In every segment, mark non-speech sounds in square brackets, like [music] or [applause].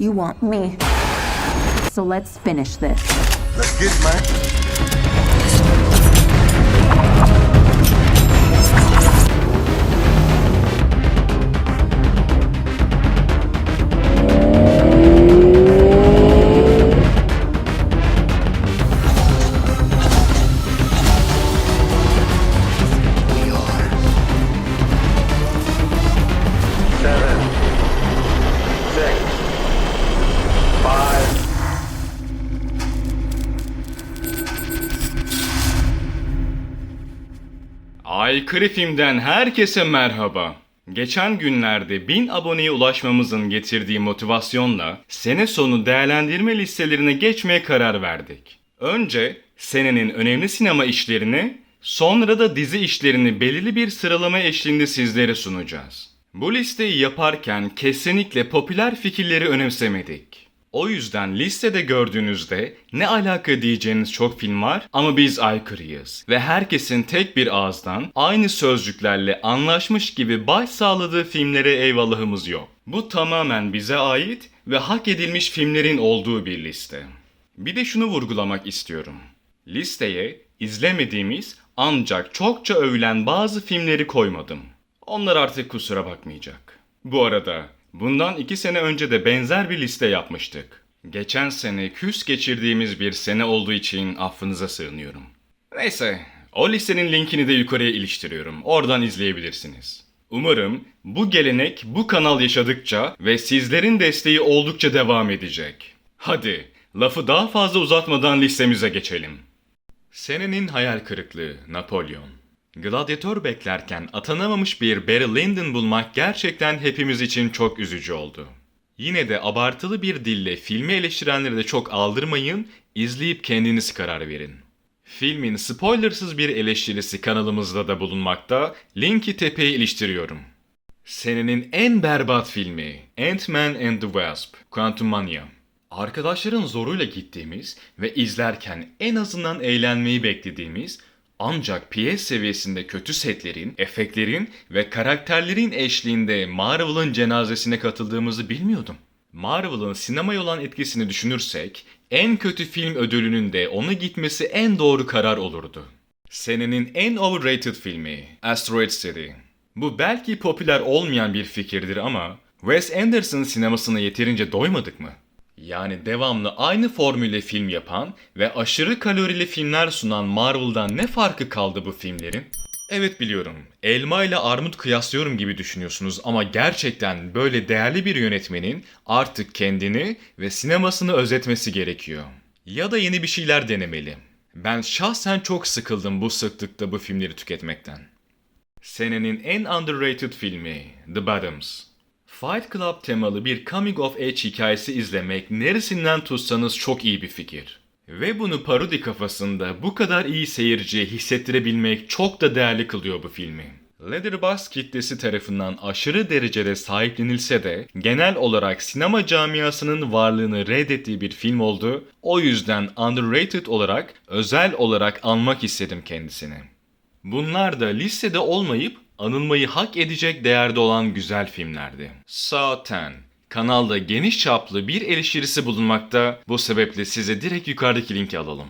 You want me. So let's finish this. Let's get it, man. Aykırı Film'den herkese merhaba. Geçen günlerde 1000 aboneye ulaşmamızın getirdiği motivasyonla sene sonu değerlendirme listelerine geçmeye karar verdik. Önce senenin önemli sinema işlerini, sonra da dizi işlerini belirli bir sıralama eşliğinde sizlere sunacağız. Bu listeyi yaparken kesinlikle popüler fikirleri önemsemedik. O yüzden listede gördüğünüzde ne alaka diyeceğiniz çok film var ama biz aykırıyız. Ve herkesin tek bir ağızdan aynı sözcüklerle anlaşmış gibi baş sağladığı filmlere eyvallahımız yok. Bu tamamen bize ait ve hak edilmiş filmlerin olduğu bir liste. Bir de şunu vurgulamak istiyorum. Listeye izlemediğimiz ancak çokça övülen bazı filmleri koymadım. Onlar artık kusura bakmayacak. Bu arada bundan iki sene önce de benzer bir liste yapmıştık. Geçen sene küs geçirdiğimiz bir sene olduğu için affınıza sığınıyorum. Neyse, o listenin linkini de yukarıya iliştiriyorum. Oradan izleyebilirsiniz. Umarım bu gelenek bu kanal yaşadıkça ve sizlerin desteği oldukça devam edecek. Hadi, lafı daha fazla uzatmadan listemize geçelim. Senenin hayal kırıklığı Napolyon. Gladyatör beklerken atanamamış bir Barry Lyndon bulmak gerçekten hepimiz için çok üzücü oldu. Yine de abartılı bir dille filmi eleştirenleri de çok aldırmayın, izleyip kendiniz karar verin. Filmin spoilersız bir eleştirisi kanalımızda da bulunmakta, linki tepeye iliştiriyorum. Senenin en berbat filmi Ant-Man and the Wasp, Quantumania. Arkadaşların zoruyla gittiğimiz ve izlerken en azından eğlenmeyi beklediğimiz ancak PS seviyesinde kötü setlerin, efektlerin ve karakterlerin eşliğinde Marvel'ın cenazesine katıldığımızı bilmiyordum. Marvel'ın sinemaya olan etkisini düşünürsek en kötü film ödülünün de ona gitmesi en doğru karar olurdu. Senenin en overrated filmi Asteroid City. Bu belki popüler olmayan bir fikirdir ama Wes Anderson sinemasına yeterince doymadık mı? Yani devamlı aynı formülle film yapan ve aşırı kalorili filmler sunan Marvel'dan ne farkı kaldı bu filmlerin? Evet biliyorum. Elma ile armut kıyaslıyorum gibi düşünüyorsunuz ama gerçekten böyle değerli bir yönetmenin artık kendini ve sinemasını özetmesi gerekiyor. Ya da yeni bir şeyler denemeli. Ben şahsen çok sıkıldım bu sıklıkta bu filmleri tüketmekten. Senenin en underrated filmi The Bottoms. Fight Club temalı bir coming of age hikayesi izlemek neresinden tutsanız çok iyi bir fikir. Ve bunu parodi kafasında bu kadar iyi seyirciye hissettirebilmek çok da değerli kılıyor bu filmi. Letterboxd kitlesi tarafından aşırı derecede sahiplenilse de genel olarak sinema camiasının varlığını reddettiği bir film oldu. O yüzden underrated olarak özel olarak anmak istedim kendisini. Bunlar da listede olmayıp anılmayı hak edecek değerde olan güzel filmlerdi. Saw 10. Kanalda geniş çaplı bir eleştirisi bulunmakta. Bu sebeple size direkt yukarıdaki linki alalım.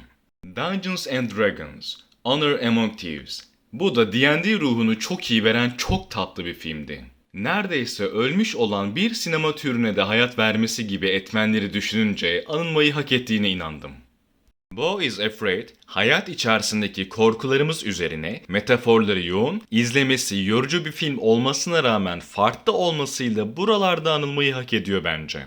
Dungeons and Dragons Honor Among Thieves. Bu da D&D ruhunu çok iyi veren çok tatlı bir filmdi. Neredeyse ölmüş olan bir sinema türüne de hayat vermesi gibi etmenleri düşününce anılmayı hak ettiğine inandım. Bo is Afraid, hayat içerisindeki korkularımız üzerine metaforları yoğun, izlemesi yorucu bir film olmasına rağmen farklı olmasıyla buralarda anılmayı hak ediyor bence.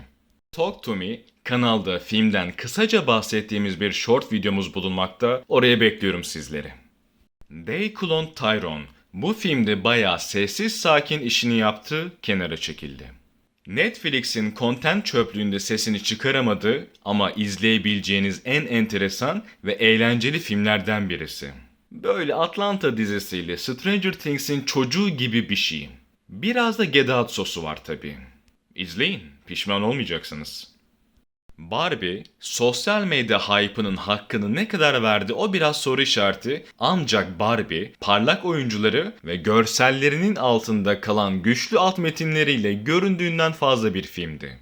Talk to Me, kanalda filmden kısaca bahsettiğimiz bir short videomuz bulunmakta, oraya bekliyorum sizleri. Day Clone Tyrone, bu filmde bayağı sessiz sakin işini yaptı, kenara çekildi. Netflix'in content çöplüğünde sesini çıkaramadı ama izleyebileceğiniz en enteresan ve eğlenceli filmlerden birisi. Böyle Atlanta dizisiyle Stranger Things'in çocuğu gibi bir şey. Biraz da Get Out sosu var tabi. İzleyin, pişman olmayacaksınız. Barbie, sosyal medya hype'ının hakkını ne kadar verdi o biraz soru işareti ancak Barbie, parlak oyuncuları ve görsellerinin altında kalan güçlü alt metinleriyle göründüğünden fazla bir filmdi.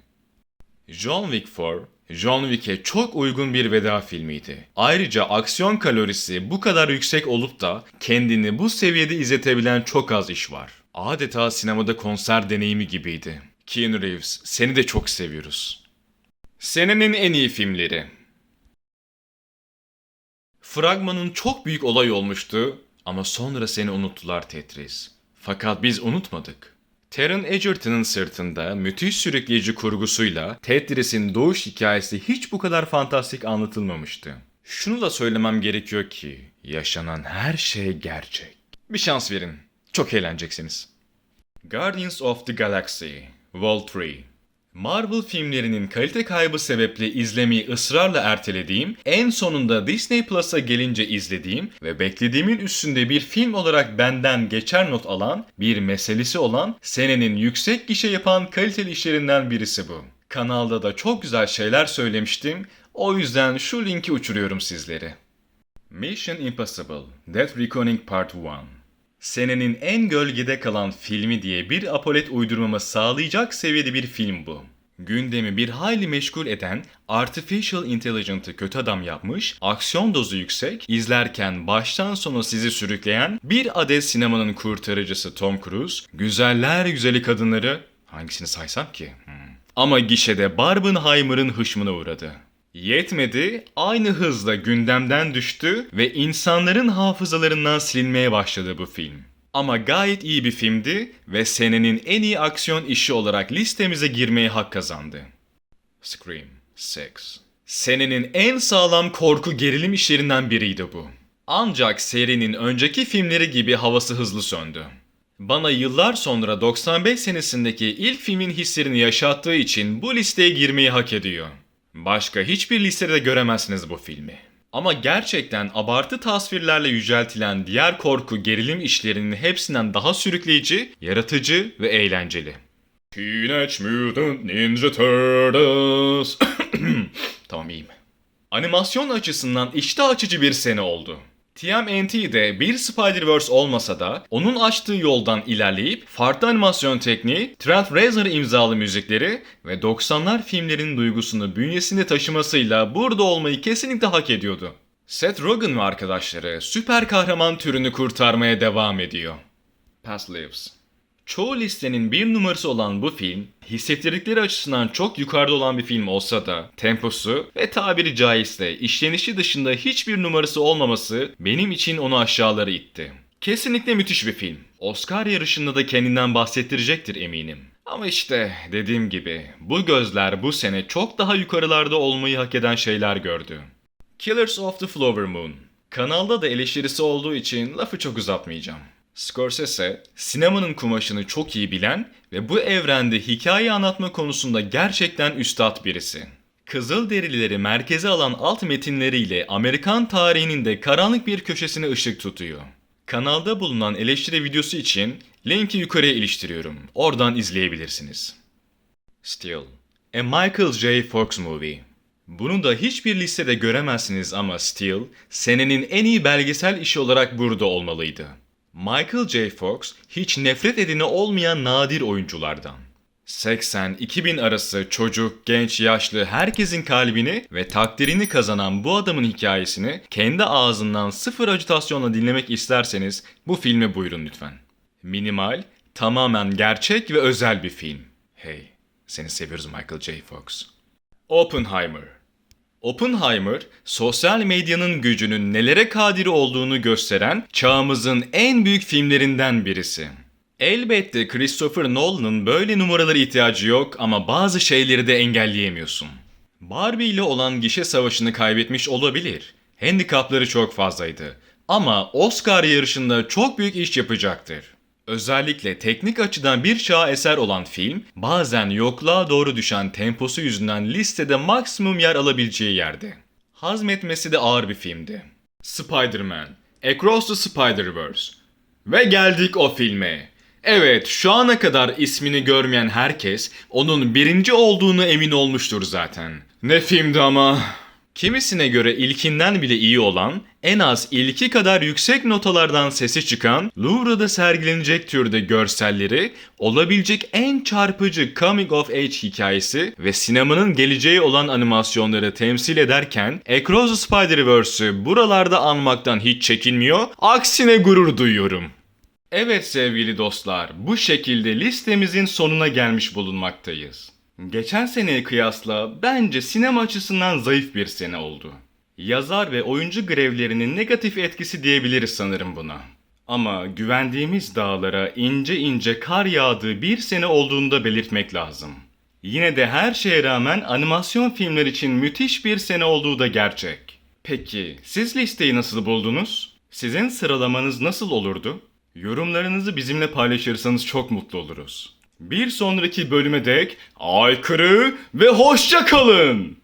John Wick 4, John Wick'e çok uygun bir veda filmiydi. Ayrıca aksiyon kalorisi bu kadar yüksek olup da kendini bu seviyede izletebilen çok az iş var. Adeta sinemada konser deneyimi gibiydi. Keanu Reeves, seni de çok seviyoruz. Senenin en iyi filmleri. Fragmanın çok büyük olay olmuştu ama sonra seni unuttular Tetris. Fakat biz unutmadık. Taron Egerton'ın sırtında müthiş sürükleyici kurgusuyla Tetris'in doğuş hikayesi hiç bu kadar fantastik anlatılmamıştı. Şunu da söylemem gerekiyor ki yaşanan her şey gerçek. Bir şans verin. Çok eğleneceksiniz. Guardians of the Galaxy Vol 3 Marvel filmlerinin kalite kaybı sebeple izlemeyi ısrarla ertelediğim, en sonunda Disney Plus'a gelince izlediğim ve beklediğimin üstünde bir film olarak benden geçer not alan, bir meselesi olan, senenin yüksek gişe yapan kaliteli işlerinden birisi bu. Kanalda da çok güzel şeyler söylemiştim, o yüzden şu linki uçuruyorum sizlere. Mission Impossible Death Reckoning Part 1 Senenin en gölgede kalan filmi diye bir apolet uydurmamı sağlayacak seviyede bir film bu. Gündemi bir hayli meşgul eden Artificial Intelligence'ı kötü adam yapmış, aksiyon dozu yüksek, izlerken baştan sona sizi sürükleyen bir adet sinemanın kurtarıcısı Tom Cruise, güzeller güzeli kadınları, hangisini saysam ki? Hmm. Ama gişede Barbenheimer'ın hışmına uğradı. Yetmedi, aynı hızla gündemden düştü ve insanların hafızalarından silinmeye başladı bu film. Ama gayet iyi bir filmdi ve senenin en iyi aksiyon işi olarak listemize girmeye hak kazandı. Scream 6 Senenin en sağlam korku gerilim işlerinden biriydi bu. Ancak serinin önceki filmleri gibi havası hızlı söndü. Bana yıllar sonra 95 senesindeki ilk filmin hislerini yaşattığı için bu listeye girmeyi hak ediyor. Başka hiçbir listede göremezsiniz bu filmi. Ama gerçekten abartı tasvirlerle yüceltilen diğer korku gerilim işlerinin hepsinden daha sürükleyici, yaratıcı ve eğlenceli. Teenage Mutant Ninja Turtles. [coughs] tamam iyiyim. Animasyon açısından iştah açıcı bir sene oldu. TMNT'de bir Spider-Verse olmasa da onun açtığı yoldan ilerleyip farklı animasyon tekniği, Trent Reznor imzalı müzikleri ve 90'lar filmlerinin duygusunu bünyesinde taşımasıyla burada olmayı kesinlikle hak ediyordu. Seth Rogen ve arkadaşları süper kahraman türünü kurtarmaya devam ediyor. Past Lives Çoğu listenin bir numarası olan bu film, hissettirdikleri açısından çok yukarıda olan bir film olsa da, temposu ve tabiri caizse işlenişi dışında hiçbir numarası olmaması benim için onu aşağılara itti. Kesinlikle müthiş bir film. Oscar yarışında da kendinden bahsettirecektir eminim. Ama işte dediğim gibi bu gözler bu sene çok daha yukarılarda olmayı hak eden şeyler gördü. Killers of the Flower Moon. Kanalda da eleştirisi olduğu için lafı çok uzatmayacağım. Scorsese, sinemanın kumaşını çok iyi bilen ve bu evrende hikaye anlatma konusunda gerçekten üstad birisi. Kızılderilileri merkeze alan alt metinleriyle Amerikan tarihinin de karanlık bir köşesine ışık tutuyor. Kanalda bulunan eleştiri videosu için linki yukarıya iliştiriyorum. Oradan izleyebilirsiniz. Still, A Michael J. Fox Movie bunu da hiçbir listede göremezsiniz ama Still, senenin en iyi belgesel işi olarak burada olmalıydı. Michael J. Fox hiç nefret edini olmayan nadir oyunculardan. 80-2000 arası çocuk, genç, yaşlı herkesin kalbini ve takdirini kazanan bu adamın hikayesini kendi ağzından sıfır acitasyonla dinlemek isterseniz bu filme buyurun lütfen. Minimal, tamamen gerçek ve özel bir film. Hey, seni seviyoruz Michael J. Fox. Oppenheimer Oppenheimer, sosyal medyanın gücünün nelere kadiri olduğunu gösteren çağımızın en büyük filmlerinden birisi. Elbette Christopher Nolan'ın böyle numaralara ihtiyacı yok ama bazı şeyleri de engelleyemiyorsun. Barbie ile olan gişe savaşını kaybetmiş olabilir. Handikapları çok fazlaydı. Ama Oscar yarışında çok büyük iş yapacaktır. Özellikle teknik açıdan bir çağ eser olan film, bazen yokluğa doğru düşen temposu yüzünden listede maksimum yer alabileceği yerde. Hazmetmesi de ağır bir filmdi. Spider-Man, Across the Spider-Verse. Ve geldik o filme. Evet, şu ana kadar ismini görmeyen herkes onun birinci olduğunu emin olmuştur zaten. Ne filmdi ama. Kimisine göre ilkinden bile iyi olan, en az ilki kadar yüksek notalardan sesi çıkan, Louvre'da sergilenecek türde görselleri, olabilecek en çarpıcı coming of age hikayesi ve sinemanın geleceği olan animasyonları temsil ederken, Across the Spider-Verse'ü buralarda anmaktan hiç çekinmiyor, aksine gurur duyuyorum. Evet sevgili dostlar, bu şekilde listemizin sonuna gelmiş bulunmaktayız. Geçen seneye kıyasla bence sinema açısından zayıf bir sene oldu. Yazar ve oyuncu grevlerinin negatif etkisi diyebiliriz sanırım buna. Ama güvendiğimiz dağlara ince ince kar yağdığı bir sene olduğunu da belirtmek lazım. Yine de her şeye rağmen animasyon filmler için müthiş bir sene olduğu da gerçek. Peki siz listeyi nasıl buldunuz? Sizin sıralamanız nasıl olurdu? Yorumlarınızı bizimle paylaşırsanız çok mutlu oluruz. Bir sonraki bölüme dek aykırı ve hoşça kalın.